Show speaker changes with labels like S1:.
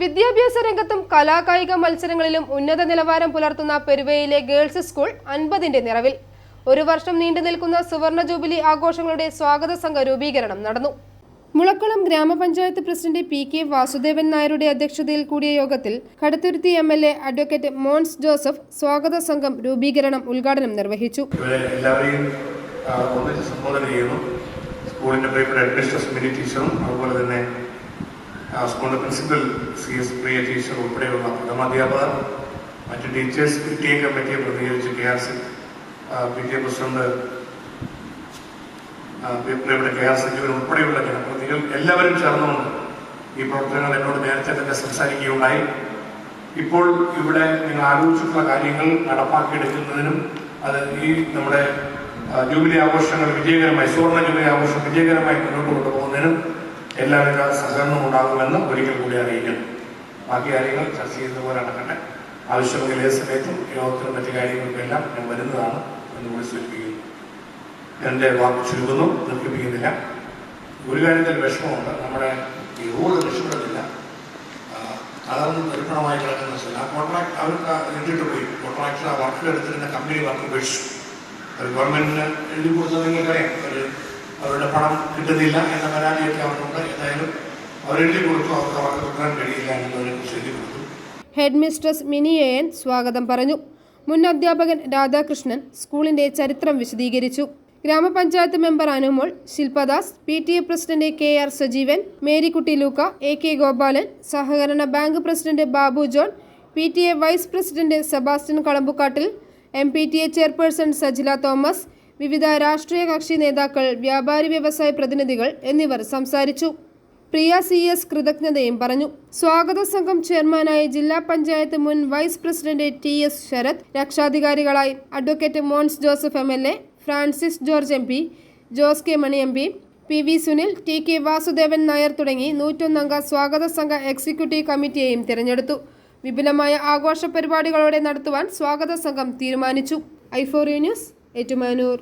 S1: വിദ്യാഭ്യാസ രംഗത്തും കലാകായിക മത്സരങ്ങളിലും ഉന്നത നിലവാരം പുലർത്തുന്ന പെരുവയിലെ ഗേൾസ് സ്കൂൾ അൻപതിന്റെ നിറവിൽ. ഒരു വർഷം നീണ്ടു നിൽക്കുന്ന സുവർണ ജൂബിലി ആഘോഷങ്ങളുടെ സ്വാഗത സംഘ രൂപീകരണം നടന്നു. മുളക്കുളം ഗ്രാമപഞ്ചായത്ത് പ്രസിഡന്റ് പി കെ വാസുദേവൻ നായരുടെ അധ്യക്ഷതയിൽ കൂടിയ യോഗത്തിൽ Kaduthuruthy M L A advocate Mons Joseph സ്വാഗത സംഘം രൂപീകരണം ഉദ്ഘാടനം നിർവഹിച്ചു.
S2: എല്ലാവരെയും സ്കൂളിന്റെ പ്രിയപ്പെട്ട ടീച്ചറും അതുപോലെ തന്നെ സ്കൂളിന്റെ principal C S Priya teacher ഉൾപ്പെടെയുള്ള പ്രഥമാധ്യാപകർ മറ്റ് ടീച്ചേഴ്സ് പി ടി എ കമ്മിറ്റിയെ പ്രതികരിച്ച് K R C P T A president K R Sajeevan ഉൾപ്പെടെയുള്ള ജനപ്രതിനിധികൾ എല്ലാവരും ചേർന്നുകൊണ്ട് ഈ പ്രവർത്തനങ്ങൾ എന്നോട് നേരത്തെ തന്നെ സംസാരിക്കുകയുണ്ടായി. ഇപ്പോൾ ഇവിടെ നിങ്ങൾ ആലോചിച്ചിട്ടുള്ള കാര്യങ്ങൾ നടപ്പാക്കിയെടുക്കുന്നതിനും അത് ഈ നമ്മുടെ ജൂബിലി ആഘോഷങ്ങൾ വിജയകരമായി സുവർണ ജൂബിലി ആഘോഷം വിജയകരമായി മുന്നോട്ട് കൊണ്ടുപോകുന്നതിനും എല്ലാവിധ സഹകരണവും ഉണ്ടാകുമെന്ന് ഒരിക്കൽ കൂടി അറിയിക്കുന്നു. ബാക്കി കാര്യങ്ങൾ ചർച്ച ചെയ്യുന്ന പോലെ നടക്കട്ടെ. ആവശ്യമെങ്കിൽ ഏത് സമയത്തും യോഗത്തിനും മറ്റു കാര്യങ്ങൾക്കെല്ലാം ഞാൻ വരുന്നതാണ് എന്ന് കൂടി സൂചിപ്പിക്കുന്നു. എന്റെ വാക്ക് ചുരുക്കുന്നു ദുഃഖിപ്പിക്കുന്നില്ല ഒരു കാര്യത്തിൽ വിഷമമുണ്ട്. നമ്മുടെ ഈ റോഡ് രക്ഷപ്പെടുന്നില്ല അതൊന്ന് നിർഭണമായി തരിപ്പണമായി കിടക്കുന്ന സ്ഥലം ആ കോൺട്രാക്ട് അവർക്ക് എഴുതിയിട്ട് പോയി. കോൺട്രാക്ടർ ആ വർക്കിലെടുത്തിരുന്ന കമ്പനി വർക്ക് ഉപേക്ഷിച്ചു. അത് ഗവൺമെന്റിന് എഴുതി കൊടുത്തത് നിങ്ങൾക്കറിയാം. ഒരു അവരുടെ പണം കിട്ടുന്നില്ല എന്ന പരാതിയൊക്കെ അവർക്കുണ്ട്. ഏതായാലും അവരെഴുതി കൊടുത്തു. അവർക്ക് അവർക്ക് തുടരാൻ കഴിയില്ല എന്നുള്ളവരെ കുറിച്ച് കൊടുത്തു.
S1: ഹെഡ് മിസ്ട്രസ് സ്വാഗതം പറഞ്ഞു. മുൻ അധ്യാപകൻ രാധാകൃഷ്ണൻ സ്കൂളിന്റെ ചരിത്രം വിശദീകരിച്ചു. Grama panchayat member Anumol Shilpadas P T A president K R Sajeevan Marykutty Luka A K Gopalan സഹകരണ bank president Babu John P T A vice president Sebastian Kalambukkattil M P T A chairperson Sajila Thomas വിവിധ രാഷ്ട്രീയ കക്ഷി നേതാക്കൾ വ്യാപാരി വ്യവസായ പ്രതിനിധികൾ എന്നിവർ സംസാരിച്ചു. പ്രിയ സി എസ് കൃതജ്ഞതയും പറഞ്ഞു. സ്വാഗത സംഘം ചെയർമാനായി ജില്ലാ പഞ്ചായത്ത് മുൻ vice president T S Sarath രക്ഷാധികാരികളായി advocate Mons Joseph M L A Francis George M P Jose K Mani M P P V Sunil T K Vasudevan Nair തുടങ്ങി നൂറ്റൊന്നംഗ സ്വാഗത സംഘ എക്സിക്യൂട്ടീവ് കമ്മിറ്റിയെയും തിരഞ്ഞെടുത്തു. വിപുലമായ ആഘോഷ പരിപാടികളോടെ നടത്തുവാൻ സ്വാഗത സംഘം തീരുമാനിച്ചു. ഐഫോറിയ ന്യൂസ് ഏറ്റുമാനൂർ.